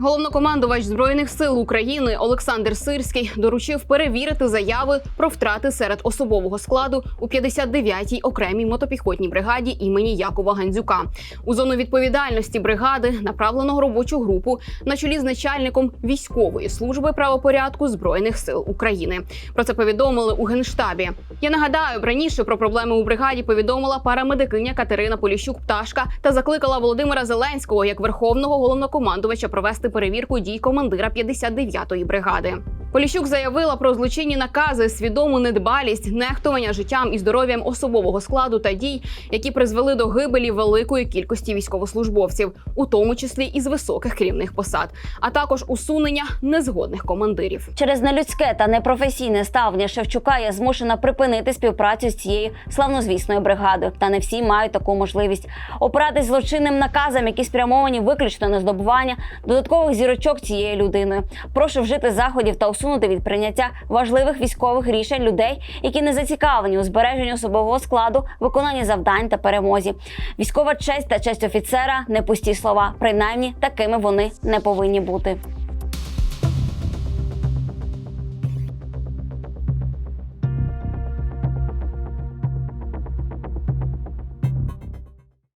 Головнокомандувач збройних сил України Олександр Сирський доручив перевірити заяви про втрати серед особового складу у 59-й окремій мотопіхотній бригаді імені Якова Гандзюка. У зону відповідальності бригади направлено робочу групу на чолі з начальником військової служби правопорядку збройних сил України. Про це повідомили у генштабі. Я нагадаю, раніше про проблеми у бригаді повідомила парамедикиня Катерина Поліщук Пташка та закликала Володимира Зеленського як верховного головнокомандувача провести перевірку дій командира 59-ї бригади. Поліщук заявила про злочинні накази, свідому недбалість, нехтування життям і здоров'ям особового складу та дій, які призвели до гибелі великої кількості військовослужбовців, у тому числі із високих керівних посад, а також усунення незгодних командирів. Через нелюдське та непрофесійне ставлення Шевчука я змушена припинити співпрацю з цією славнозвісною бригадою. Та не всі мають таку можливість опиратись злочинним наказам, які спрямовані виключно на здобування додаткових зірочок цією людиною. Прошу вжити заходів та усунути від прийняття важливих військових рішень людей, які не зацікавлені у збереженні особового складу, виконанні завдань та перемозі. Військова честь та честь офіцера не пусті слова. Принаймні такими вони не повинні бути.